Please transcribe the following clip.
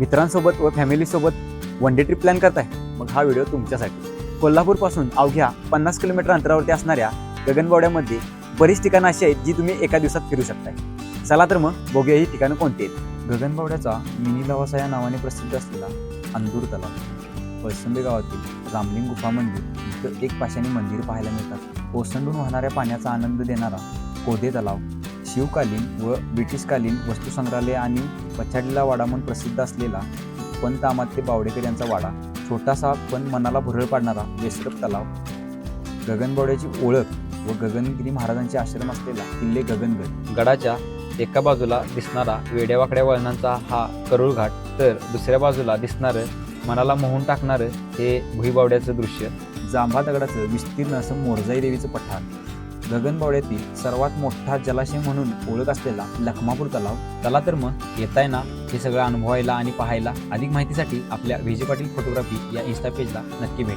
मित्रांसोबत व फॅमिलीसोबत वन डे ट्रिप प्लॅन करताय? मग हा व्हिडिओ तुमच्यासाठी. कोल्हापूरपासून अवघ्या पन्नास किलोमीटर अंतरावरती असणाऱ्या गगनबावड्यामध्ये बरीच ठिकाणं अशी आहेत जी तुम्ही एका दिवसात फिरू शकताय. चला तर मग बघूया ही ठिकाणं कोणती आहेत. गगनबावड्याचा मिनी लवासा या नावाने प्रसिद्ध असलेला अंदूर तलाव. पळसंबे गावातील रामलिंग गुफा मंदिर इथं एक पाशाने मंदिर पाहायला मिळतात. ओसंडून वाहणाऱ्या पाण्याचा आनंद देणारा कोदे तलाव. शिवकालीन व ब्रिटिशकालीन वस्तुसंग्रहालय आणि पछाडीला वाडा म्हणून प्रसिद्ध असलेला पंत अमात्य बावडेकर यांचा वाडा. छोटासा पण मनाला भुरळ पाडणारा वेस्टप तलाव. गगनबावड्याची ओळख व गगनगिरी महाराजांचे आश्रम असलेला किल्ले गगनगड. गडाच्या एका बाजूला दिसणारा वेड्यावाकड्या वळणांचा हा करुळ घाट तर दुसऱ्या बाजूला दिसणारं मनाला मोहून टाकणारं हे भुईबावड्याचं दृश्य. जांभा दगडाचं विस्तीर्ण असं मोरजाई देवीचं पठार. गगनबावड्यातील सर्वात मोठा जलाशय म्हणून ओळख असलेला लखमापूर तलाव चला तर मग येताय ना? हे सगळं अनुभवायला आणि पाहायला अधिक माहितीसाठी आपल्या विजय पाटील फोटोग्राफी या इन्स्टा पेजला नक्की भेट